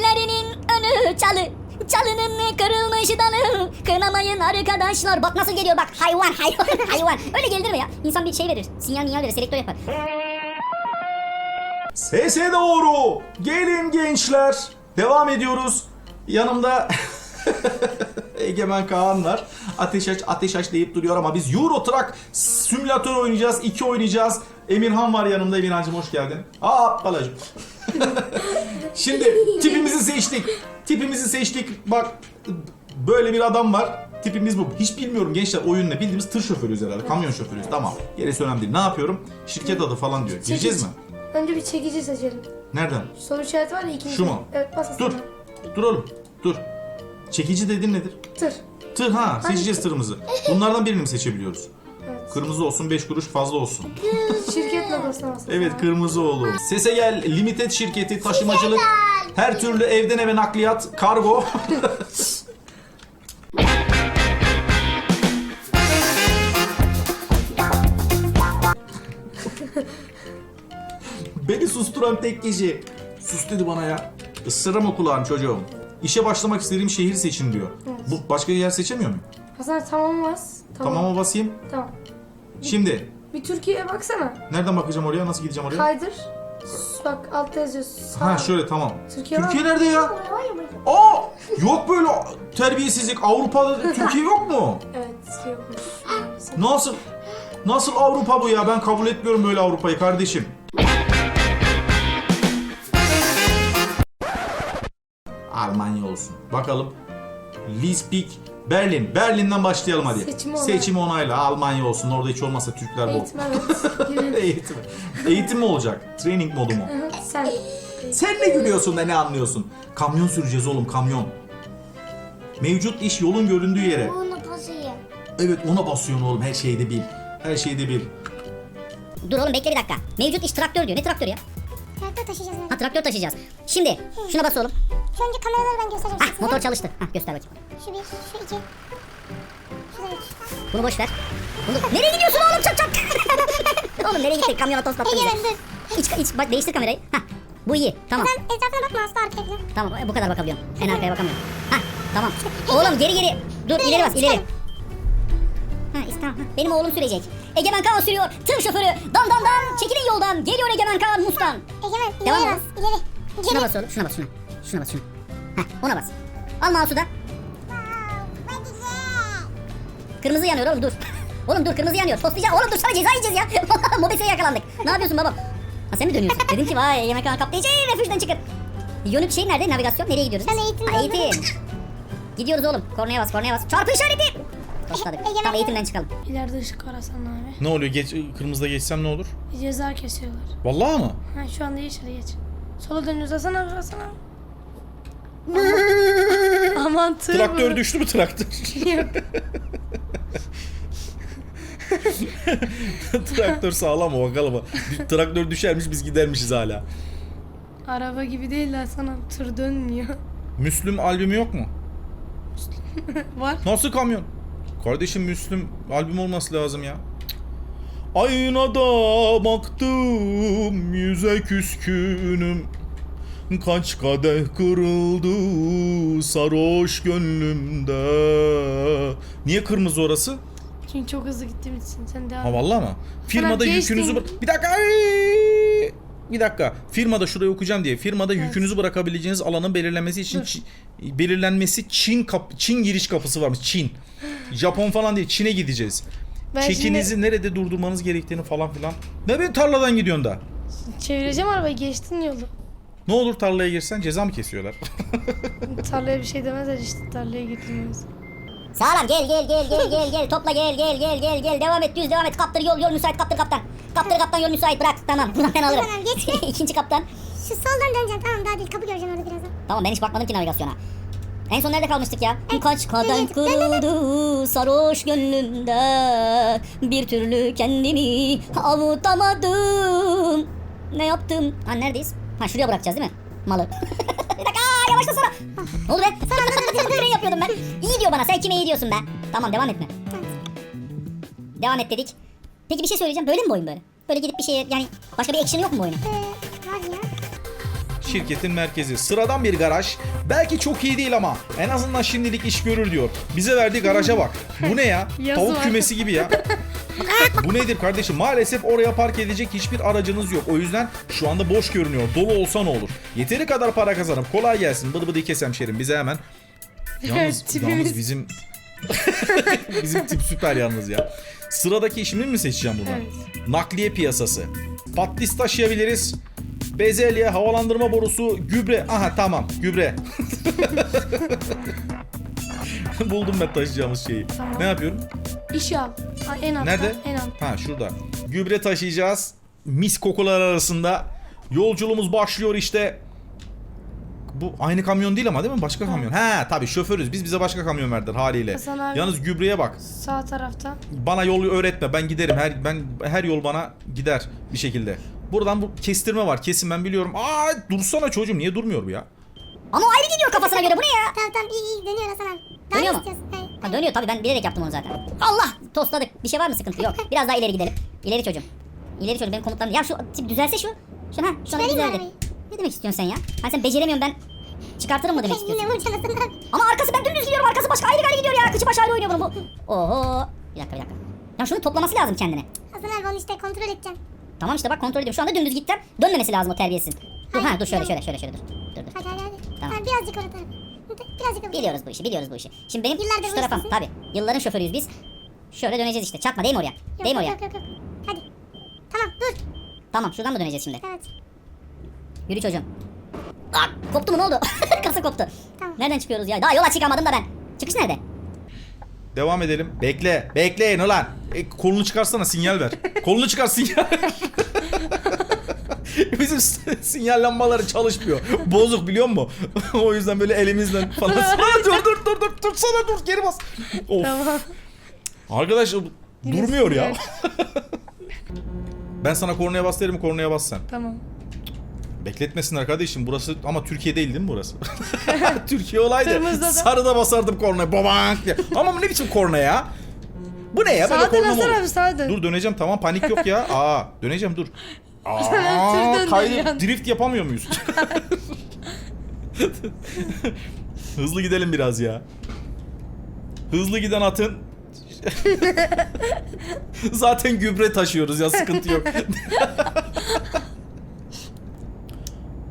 Evlerinin önü çalı. Çalının kırılmış dalı. Kınamayın arkadaşlar. Bak nasıl geliyor bak. Hayvan hayvan hayvan. Öyle gelir mi ya? İnsan bir şey verir. Sinyal minyal verir. Selektör yapar. Sese doğru. Gelin gençler. Devam ediyoruz. Yanımda Egemen Kaan var. Ateş aç ateş aç deyip duruyor ama biz Euro Truck simülatör oynayacağız. iki oynayacağız. Emirhan var yanımda. Emirhan'cığım hoş geldin. Aa balacım. Şimdi tipimizi seçtik. Tipimizi seçtik. Bak böyle bir adam var. Tipimiz bu. Hiç bilmiyorum gençler oyun ne? Bildiğimiz tır şoförüyüz herhalde. Kamyon şoförüyüz. Tamam. Gerisi önemli değil. Ne yapıyorum? Şirket adı falan diyor. Gireceğiz mi? Önce bir çekici seçelim. Nereden? Soru işareti var ya ikinci. Şu mu? Evet bas Dur. aslında. Dur oğlum. Dur. Çekici dedin nedir? Tır. Tır ha. Seçeceğiz tırımızı. Bunlardan birini mi seçebiliyoruz? Evet. Kırmızı olsun 5 kuruş fazla olsun. Şirket. Evet kırmızı olur. Sese gel limited şirketi taşımacılık. Her türlü evden eve nakliyat, kargo. Beni susturan tek kişi. Sus dedi bana ya. Isırırım o kulağını çocuğum. İşe başlamak istediğim şehir seçin diyor. Bu başka yer seçemiyor muyum? Hasan tamam bas. Tamam. Tamama basayım. Tamam. Şimdi Bir Türkiye'ye baksana. nereden bakacağım oraya? Nasıl gideceğim oraya? Kaydır. Bak altta yazıyor. Sağ. Ha şöyle tamam. Türkiye Türkiye nerede ya? Aa yok böyle terbiyesizlik. Avrupa'da Türkiye yok mu? Evet yokmuş. Nasıl? Nasıl Avrupa bu ya? Ben kabul etmiyorum böyle Avrupa'yı kardeşim. Almanya olsun. Bakalım. Leipzig, Berlin. Berlin'den başlayalım hadi. Seçimi onay- Seçimi onayla. Almanya olsun. Orada hiç olmazsa Türkler bol. Eğitim evet. Eğitim. Eğitim mi olacak? Training modu mu? Sen. Sen ne gülüyorsun da ne anlıyorsun? Kamyon süreceğiz oğlum kamyon. Mevcut iş yolun göründüğü yere. Bunu basayım. Evet ona basıyorsun oğlum her şeyde bil. Her şeyde bil. Dur oğlum bekle bir dakika. Mevcut iş traktör diyor. Ne traktör ya? Traktör taşıyacağız. Ha traktör taşıyacağız. Şimdi şuna bas oğlum. Şu önce kameraları ben göstereceğim Ha size. motor çalıştı. Ha göster bakayım. Şu bir, şu iki. Şu da üç. Bunu boş ver. Bunu... Nereye gidiyorsun oğlum çak çak. oğlum nereye gittin? Kamyona tost attın Egemen dur. İç, iç, bak değiştir kamerayı. Ha bu iyi. Tamam. Sen etrafına bakma asla arkaya falan. Tamam bu kadar bakabiliyorum. En arkaya bakamıyorum. Ha tamam. Oğlum geri geri. Dur ileri bas ileri. Ha İslam. Ha, benim oğlum sürecek. Egemen Kaan sürüyor. Tır şoförü. Dan dan dan. Çekilin yoldan. Geliyor Egemen Kaan Mustan. Egemen Devam ileri mı? bas. İleri. Şuna Geri. bas oğlum. Şuna bas şuna. Şuna bas şuna. Heh ona bas. Al mouse'u da. Kırmızı yanıyor oğlum dur. oğlum dur kırmızı yanıyor. Tostlayacağım. Oğlum dur sana ceza yiyeceğiz ya. Mobeseye yakalandık. Ne yapıyorsun babam? Ha sen mi dönüyorsun? Dedim ki vay yemek alan kaplayıcı refüjden çıkın. Yönük şey nerede? Navigasyon nereye gidiyoruz? Sen biz? eğitimde Ha, eğitim. Gidiyoruz oğlum. Kornaya bas kornaya bas. Çarpı işareti. Tosladık. Egemen- Tamam eğitimden çıkalım. İleride ışık var Hasan abi. Ne oluyor? Geç, kırmızıda geçsem ne olur? Ceza kesiyorlar. Vallahi mı? Ha şu anda yeşile geç. Sola dönüyoruz Hasan abi Hasan abi. Aman tır Traktör düştü mü traktör? Yok. traktör sağlam mı bakalım. traktör düşermiş biz gidermişiz hala. Araba gibi değil Hasan abi. Tır dönmüyor. Müslüm albümü yok mu? var. Nasıl kamyon? Kardeşim Müslüm albüm olması lazım ya. Aynada baktım yüze küskünüm Kaç kadeh kırıldı sarhoş gönlümde Niye kırmızı orası? Çünkü çok hızlı gittiğim için sen devam Ha et. vallahi mı? Firmada geçtin. yükünüzü... bıra- Bir dakika! Bir dakika. Firmada şurayı okuyacağım diye. Firmada yükünüzü bırakabileceğiniz alanın belirlenmesi için Dur. Çin- belirlenmesi Çin kap Çin giriş kapısı varmış. Çin. Japon falan değil. Çin'e gideceğiz. Ben Çekinizi nerede durdurmanız gerektiğini falan filan. Ne be tarladan gidiyorsun da? şimdi çevireceğim arabayı geçtin yolu. Ne olur tarlaya girsen ceza mı kesiyorlar? Tarlaya bir şey demezler işte tarlaya getirmemiz. Sağlam gel gel gel gel gel gel topla gel gel gel gel gel devam et düz devam et kaptır yol yol müsait kaptır kaptan. Kaptır kaptan yol müsait bırak tamam buradan ben alırım. Tamam, geçti. İkinci kaptan. Şu soldan döneceğim tamam daha değil kapı göreceğim orada birazdan. Tamam ben hiç bakmadım ki navigasyona. En son nerede kalmıştık ya? Kaç evet, dön, dön, dön. kırıldı sarhoş gönlümde Bir türlü kendimi avutamadım Ne yaptım? Ha neredeyiz? Ha şuraya bırakacağız değil mi? Malı Bir dakika aa, yavaşlasana Ne oldu be? Fren yapıyordum ben İyi diyor bana sen kime iyi diyorsun be Tamam devam etme Devam et dedik Peki bir şey söyleyeceğim böyle mi bu oyun böyle? Böyle gidip bir şeye yani başka bir action yok mu bu oyunun? Ee, var ya. şirketin merkezi. Sıradan bir garaj. Belki çok iyi değil ama en azından şimdilik iş görür diyor. Bize verdiği garaja bak. Bu ne ya? Tavuk kümesi gibi ya. Bu nedir kardeşim? Maalesef oraya park edecek hiçbir aracınız yok. O yüzden şu anda boş görünüyor. Dolu olsa ne olur? Yeteri kadar para kazanıp kolay gelsin. Bıdı bıdı kes hemşerim bize hemen. Yalnız, yalnız bizim bizim tip süper yalnız ya. Sıradaki işimi mi seçeceğim buradan? Evet. Nakliye piyasası. Patlis taşıyabiliriz. Bezelye, havalandırma borusu, gübre. Aha tamam gübre. Buldum ben taşıyacağımız şeyi. Tamam. Ne yapıyorum? İş al. Ha, en altta. Nerede? En altta. Ha şurada. Gübre taşıyacağız. Mis kokular arasında. Yolculuğumuz başlıyor işte. Bu aynı kamyon değil ama değil mi? Başka kamyon. He tabii şoförüz. Biz bize başka kamyon verdiler haliyle. Hasan abi. Yalnız gübreye bak. Sağ tarafta. Bana yol öğretme. Ben giderim. Her ben her yol bana gider bir şekilde. Buradan bu kestirme var. Kesin ben biliyorum. Aa dursana çocuğum. Niye durmuyor bu ya? Ama o ayrı gidiyor kafasına göre bu ne ya? Tamam tamam iyi iyi dönüyor Hasan abi. Daha Dönüyor mu? istiyorsun? Ha dönüyor tabii ben bilerek yaptım onu zaten. Allah tosladık. Bir şey var mı sıkıntı yok. Biraz daha ileri gidelim. İleri çocuğum. İleri çocuğum benim komutlarım. Ya şu tip düzelse şu. Şu ha şu an düzeldi. Ne demek istiyorsun sen ya? Hani sen beceremiyorsun ben çıkartırım mı demek Yine istiyorsun? Hasan abi. Ama arkası ben dümdüz gidiyorum. Arkası başka ayrı gayrı gidiyor ya. Kıçı baş ayrı oynuyor bunun bu. Oho. Bir dakika bir dakika. Ya şunu toplaması lazım kendine. Hasan abi onu işte kontrol edeceğim. Tamam işte bak kontrol ediyorum. Şu anda dümdüz gittim. Dönmemesi lazım o terbiyesiz. Dur ha dur şöyle şöyle şöyle şöyle dur. Dur dur. Hadi hadi hadi. Tamam. Tamam birazcık orada. Birazcık. Biliyoruz bu işi, biliyoruz bu işi. Şimdi benim Yıllardır şu bu iştesin. tabii. Yılların şoförüyüz biz. Şöyle döneceğiz işte. Çarpma değil mi oraya? Yok, değil mi oraya? Yok yok yok. Hadi. Tamam dur. Tamam şuradan mı döneceğiz şimdi? Evet. Yürü çocuğum. Aa, koptu mu ne oldu? Kasa koptu. Tamam. Nereden çıkıyoruz ya? Daha yola çıkamadım da ben. Çıkış nerede? Devam edelim. Bekle. Bekleyin ulan. E, kolunu çıkarsana sinyal ver. kolunu çıkar sinyal ver. Bizim sinyal lambaları çalışmıyor. Bozuk biliyor musun? o yüzden böyle elimizden falan. Aa, dur dur dur dur dur sana dur geri bas. Of. Tamam. Arkadaş Yine durmuyor ya. ben sana kornaya bas derim kornaya bas sen. Tamam. Bekletmesinler kardeşim burası ama Türkiye değil değil mi burası? Türkiye olaydı. Sarıda basardım kornaya babank diye. Ama ne biçim korna ya? Bu ne ya? Böyle Sağa dön korna mı Hasan olur? abi sağa dön. Dur döneceğim tamam panik yok ya. Aa döneceğim dur. Tır Aa döndürüyorsun. kaydı drift yapamıyor muyuz? Hızlı gidelim biraz ya. Hızlı giden atın Zaten gübre taşıyoruz ya sıkıntı yok.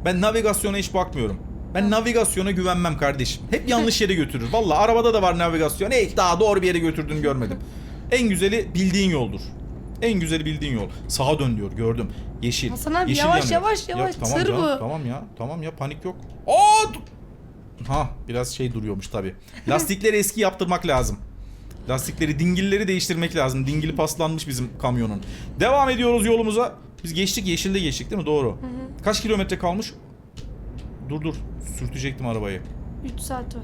ben navigasyona hiç bakmıyorum. Ben navigasyona güvenmem kardeşim. Hep yanlış yere götürür. Valla arabada da var navigasyon. Hiç daha doğru bir yere götürdüğünü görmedim. En güzeli bildiğin yoldur. En güzeli bildiğin yol. Sağa dön diyor gördüm. Yeşil. Hasan abi, Yeşil yavaş, yanıyor. yavaş, yavaş. tamam Tır ya, bu. Tamam ya tamam ya panik yok. Aa! Ha biraz şey duruyormuş tabi. Lastikleri eski yaptırmak lazım. Lastikleri, dingilleri değiştirmek lazım. Dingili paslanmış bizim kamyonun. Devam ediyoruz yolumuza. Biz geçtik, yeşilde geçtik değil mi? Doğru. Kaç kilometre kalmış? Dur dur. Sürtecektim arabayı. 3 saat var.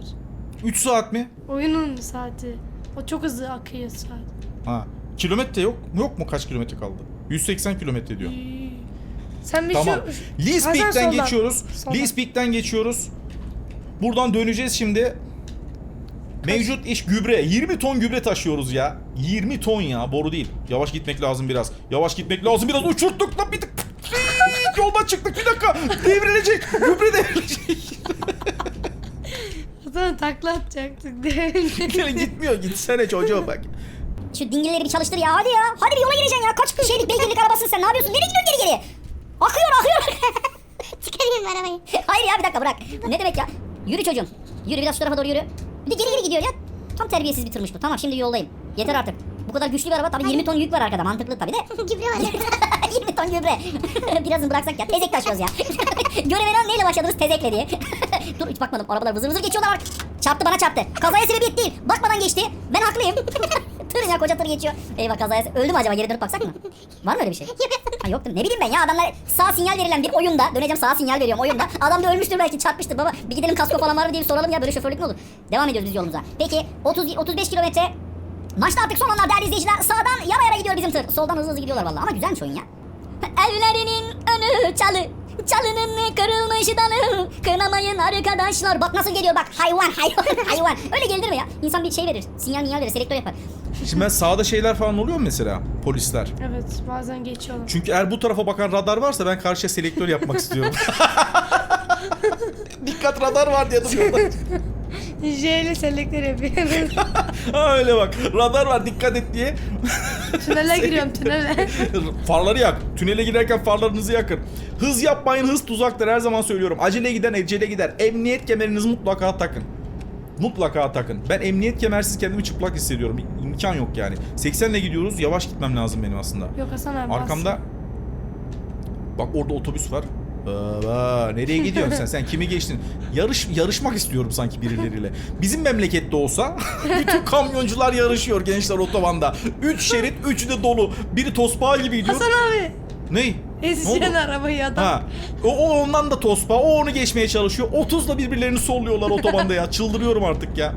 3 saat mi? Oyunun saati. O çok hızlı akıyor saat. Ha. Kilometre yok. Yok mu kaç kilometre kaldı? 180 kilometre diyor. Sen bir Tamam. şu... Lee's Peak'ten geçiyoruz. Soldan. Lee's Peak'ten geçiyoruz. Buradan döneceğiz şimdi. Mevcut iş gübre. 20 ton gübre taşıyoruz ya. 20 ton ya. Boru değil. Yavaş gitmek lazım biraz. Yavaş gitmek lazım biraz. Uçurttuk lan bir tık. Yoldan çıktık bir dakika. Devrilecek. Gübre devrilecek. Hasan takla atacaktık. Gitmiyor. Gitsene çocuğa bak. Şu dingilleri bir çalıştır ya hadi ya. Hadi bir yola gireceksin ya. Kaç şeylik beygirlik arabasın sen ne yapıyorsun? Nereye gidiyorsun geri geri? Akıyor akıyor. Çıkarayım mı arabayı? Hayır ya bir dakika bırak. Ne demek ya? Yürü çocuğum. Yürü biraz şu tarafa doğru yürü. Bir de geri geri gidiyor ya. Tam terbiyesiz bitirmiş bu. Tamam şimdi yoldayım. Yeter artık. Bu kadar güçlü bir araba tabii 20 ton yük var arkada mantıklı tabii de. Gübre var. 20 ton gübre. Birazını bıraksak ya. Tezek taşıyoruz ya. Görevene neyle başladınız? Tezekle diye. Dur hiç bakmadım. Arabalar vızır vızır geçiyorlar bak. Çarptı bana çarptı. Kazaya sebebiyet değil. Bakmadan geçti. Ben haklıyım. Tır ya koca tır geçiyor. Eyvah kazaya. Öldü mü acaba? Geri dönüp baksak mı? Var mı öyle bir şey? Ha yoktur. Ne bileyim ben ya adamlar sağ sinyal verilen bir oyunda. Döneceğim sağ sinyal veriyorum oyunda. Adam da ölmüştür belki çarpmıştır baba. Bir gidelim kasko falan var mı diye bir soralım ya böyle şoförlük mü olur? Devam ediyoruz biz yolumuza. Peki 30 35 kilometre Maçta artık son anlar değerli izleyiciler. Sağdan yara yara gidiyor bizim tır. Soldan hızlı hızlı gidiyorlar vallahi ama güzelmiş oyun ya. Evlerinin önü çalı. Çalının kırılmış dalı. Kınamayın arkadaşlar. Bak nasıl geliyor bak. Hayvan hayvan hayvan. Öyle gelir mi ya? İnsan bir şey verir. Sinyal minyal verir. Selektör yapar. Şimdi ben sağda şeyler falan oluyor mu mesela? Polisler. evet bazen geçiyorlar. Çünkü eğer bu tarafa bakan radar varsa ben karşıya selektör yapmak istiyorum. Dikkat radar var diye duruyorlar. J ile selektör yapıyoruz. ha öyle bak. Radar var dikkat et diye. tünele giriyorum tünele. Farları yak. Tünele girerken farlarınızı yakın. Hız yapmayın hız tuzaktır her zaman söylüyorum. Acele giden ecele gider. Emniyet kemerinizi mutlaka takın. Mutlaka takın. Ben emniyet kemersiz kendimi çıplak hissediyorum. İmkan yok yani. 80 ile gidiyoruz. Yavaş gitmem lazım benim aslında. Yok Hasan abi. Arkamda bak orada otobüs var. Aa, nereye gidiyorsun sen? Sen kimi geçtin? Yarış yarışmak istiyorum sanki birileriyle. Bizim memlekette olsa bütün kamyoncular yarışıyor gençler otobanda. 3 şerit, üçü de dolu. Biri tosbağa gibi gidiyor. Hasan abi. Ney? Ezeceksin oldu? arabayı adam. Ha. O, o ondan da tospa. O onu geçmeye çalışıyor. 30'la birbirlerini solluyorlar otobanda ya. Çıldırıyorum artık ya.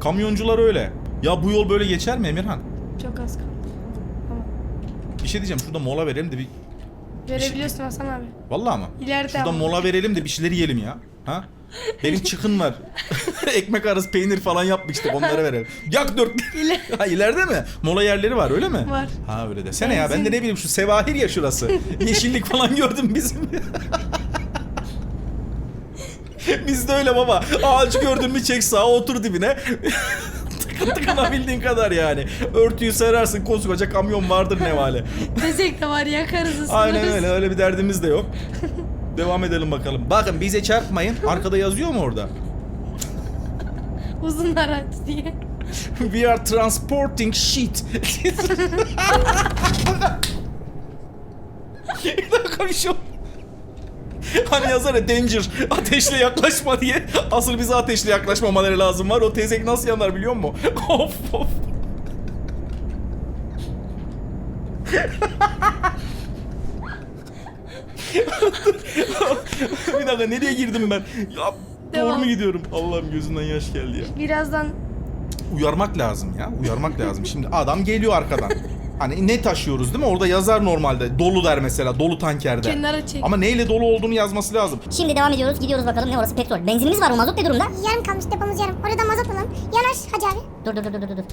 Kamyoncular öyle. Ya bu yol böyle geçer mi Emirhan? Çok az kaldı. Tamam. Bir şey diyeceğim. Şurada mola verelim de bir Verebiliyorsun Hasan abi. Vallahi mı? İleride Şurada ama. mola verelim de bir şeyler yiyelim ya. Ha? Benim çıkın var. Ekmek arası peynir falan yapmıştık onları verelim. Yak dört. Ha ileride mi? Mola yerleri var öyle mi? Var. Ha öyle desene ya. Ben de Benzin. ne bileyim şu Sevahir ya şurası. Yeşillik falan gördüm bizim. Biz de öyle baba. Ağaç gördün mü çek sağa otur dibine. Tıkın tıkınabildiğin kadar yani. Örtüyü sararsın koskoca kamyon vardır nevale. Desek de var yakarız ısınırız. Aynen öyle öyle bir derdimiz de yok. Devam edelim bakalım. Bakın bize çarpmayın. Arkada yazıyor mu orada? Uzun araç diye. We are transporting shit. bir dakika bir şey oldu. Hani yazar ya danger ateşle yaklaşma diye. Asıl bize ateşle yaklaşmamaları lazım var. O tezek nasıl yanar biliyor musun? of of. bir dakika nereye girdim ben? Ya doğru Devam. mu gidiyorum? Allah'ım gözünden yaş geldi ya. Birazdan Uyarmak lazım ya. Uyarmak lazım. Şimdi adam geliyor arkadan. Hani ne taşıyoruz değil mi? Orada yazar normalde. Dolu der mesela. Dolu tanker der. kenara çek. Ama neyle dolu olduğunu yazması lazım. Şimdi devam ediyoruz. Gidiyoruz bakalım ne orası petrol. Benzinimiz var mı? Mazot ne durumda? Yarım kalmış depomuz yarım. Orada mazot alalım. Yanaş Hacı abi. Dur dur dur dur dur. dur.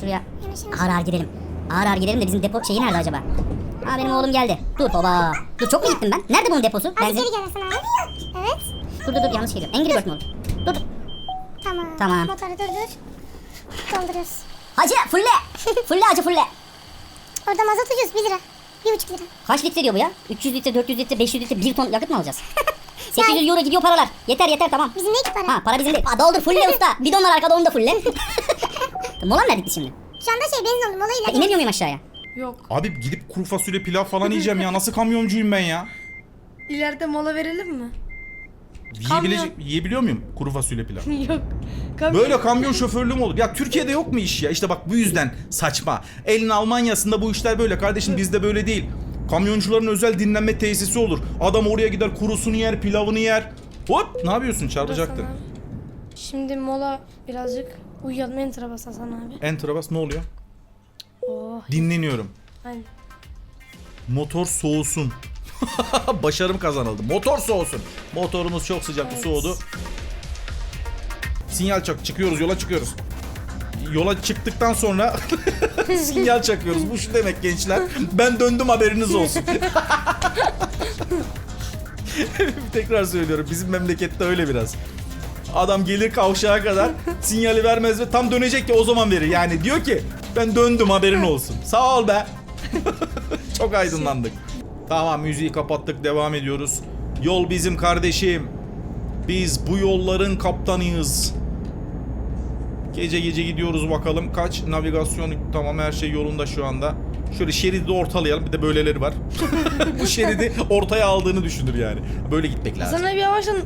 Şuraya Yanaş yanaş. ağır ağır gidelim. Ağır ağır gidelim de bizim depo şeyi nerede acaba? Ha benim oğlum geldi. Dur baba. Dur çok mu gittim ben? Nerede bunun deposu? Hadi Benzin. geri gel Hasan abi. Evet. Dur dur dur yanlış geliyor. Angry Bird mi oldu? Dur dur. Tamam. Tamam. Motoru durdur. Dolduruyoruz. Hacı fulle. fulle hacı fulle. Orada mazot ucuz 1 lira. 1,5 lira. Kaç litre diyor bu ya? 300 litre, 400 litre, 500 litre, 1 ton yakıt mı alacağız? 800 euro gidiyor paralar. Yeter yeter tamam. Bizim ne ki para? Ha para bizim değil. Ha, doldur fulle usta. Bidonlar arkada onu da fulle. Molan nerede gitti şimdi? Şu anda şey benzin oldu. Molayla Ha, inemiyor muyum aşağıya? Yok. Abi gidip kuru fasulye pilav falan yiyeceğim ya. Nasıl kamyoncuyum ben ya? İleride mola verelim mi? Yiyebilecek, yiyebiliyor muyum kuru fasulye pilav? Yok. Kamyon- Böyle kamyon şoförlüğü mü olur? Ya Türkiye'de yok mu iş ya? İşte bak bu yüzden saçma. Elin Almanya'sında bu işler böyle kardeşim bizde böyle değil. Kamyoncuların özel dinlenme tesisi olur. Adam oraya gider kurusunu yer, pilavını yer. Hop ne yapıyorsun çarpacaktın. Abi. Şimdi mola birazcık uyuyalım enter'a bas Hasan abi. Enter'a bas ne oluyor? Oh. Dinleniyorum. Aynen. Motor soğusun. Başarım kazanıldı. Motor soğusun. Motorumuz çok sıcak Evet. soğudu. Sinyal çak çıkıyoruz yola çıkıyoruz. Yola çıktıktan sonra sinyal çakıyoruz. Bu şu demek gençler. Ben döndüm haberiniz olsun. Tekrar söylüyorum. Bizim memlekette öyle biraz. Adam gelir kavşağa kadar sinyali vermez ve tam dönecek ya o zaman verir. Yani diyor ki ben döndüm haberin olsun. Sağ ol be. Çok aydınlandık. Tamam müziği kapattık devam ediyoruz. Yol bizim kardeşim. Biz bu yolların kaptanıyız. Gece gece gidiyoruz bakalım. Kaç navigasyon tamam her şey yolunda şu anda. Şöyle şeridi ortalayalım. Bir de böyleleri var. bu şeridi ortaya aldığını düşünür yani. Böyle gitmek lazım. Hasan abi yavaşlan.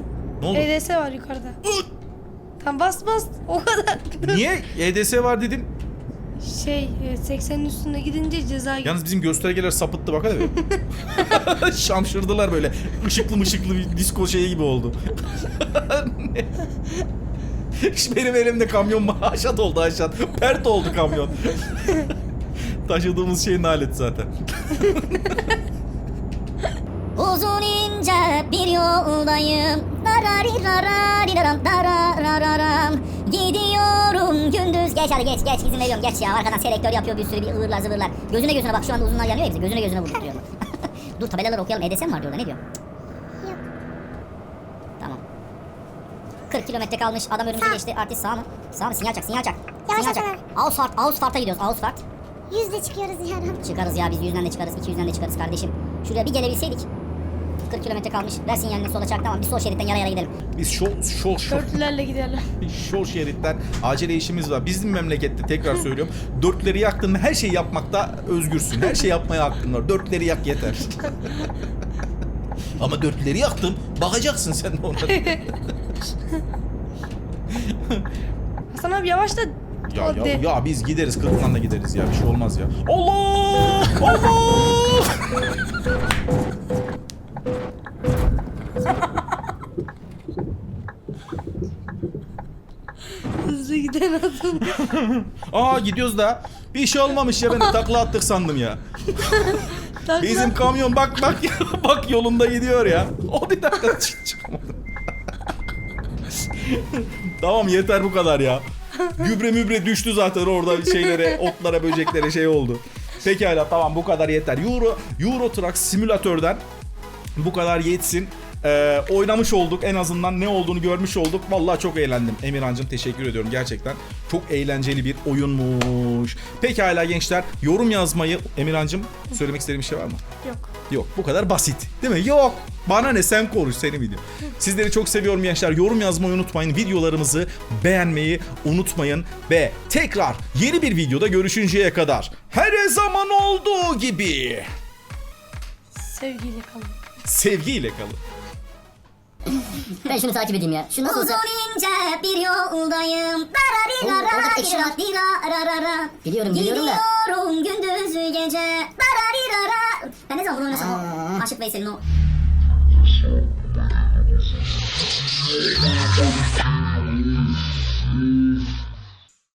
Ne oldu? EDS var yukarıda. Tam bas bas. O kadar. Niye? EDS var dedin. Şey e, 80'in üstünde gidince ceza Yalnız bizim göstergeler sapıttı bak hadi. Şamşırdılar böyle. Işıklı mışıklı bir disco şeyi gibi oldu. Benim elimde kamyon haşat oldu haşat. Pert oldu kamyon. Taşıdığımız şeyin alet zaten. Uzun ince bir yoldayım. Darariraram, dararararam. Gidiyorum gündüz. Geç hadi geç geç izin veriyorum geç ya. Arkadan selektör yapıyor bir sürü bir ıvırlar zıvırlar. Gözüne gözüne bak şu anda uzunlar yanıyor ya bize. Gözüne gözüne vurduruyor. Dur tabelaları okuyalım. EDS mi var diyorlar ne diyor? Yok. 40 kilometre kalmış. Adam önümüze geçti. Artist sağ mı? Sağ mı? Sinyal çak, sinyal çak. Yavaş sinyal çak. yapsana. Ausfahrt, Ausfahrt'a gidiyoruz. Ausfahrt. Yüzle çıkıyoruz yarın. Çıkarız ya biz yüzden de çıkarız, 200'den de çıkarız kardeşim. Şuraya bir gelebilseydik. 40 kilometre kalmış. Ver sinyalini sola çak tamam. Bir sol şeritten yara yara gidelim. Biz şol şol şol Dörtlülerle giderler. şol şeritten acele işimiz var. Bizim memlekette tekrar söylüyorum. Dörtleri yaktın mı her şeyi yapmakta özgürsün. Her şey yapmaya hakkın var. Dörtleri yak yeter. Ama dörtleri yaktım. Bakacaksın sen de onlara. Hasan abi yavaş da Ya, ya, ya biz gideriz kırkından da gideriz ya bir şey olmaz ya. Allah! Allah! Hasan. Aa gidiyoruz da bir şey olmamış ya ben de takla attık sandım ya. Takla- Bizim kamyon bak bak bak yolunda gidiyor ya. O bir dakika çık çıkamadı. tamam yeter bu kadar ya. Gübre mübre düştü zaten orada şeylere, otlara, böceklere şey oldu. Pekala tamam bu kadar yeter. Euro Euro Truck simülatörden bu kadar yetsin. Ee, oynamış olduk en azından ne olduğunu görmüş olduk. Vallahi çok eğlendim. Emirhan'cığım teşekkür ediyorum gerçekten. Çok eğlenceli bir oyunmuş. Pekala gençler yorum yazmayı Emirhan'cığım söylemek istediğin bir şey var mı? Yok. Yok bu kadar basit değil mi? Yok. Bana ne sen konuş senin video. Sizleri çok seviyorum gençler. Yorum yazmayı unutmayın. Videolarımızı beğenmeyi unutmayın. Ve tekrar yeni bir videoda görüşünceye kadar her zaman olduğu gibi Sevgiyle kalın. sevgiyle kalın. Ben şunu takip edeyim ya. Şu nasıl Uzun ince bir yoldayım. Oğlum, ekşi var. Biliyorum biliyorum da. Gidiyorum gündüz gece. Dararirara. Ben ne zaman bunu oynasam Aa. o Aşık Veysel'in o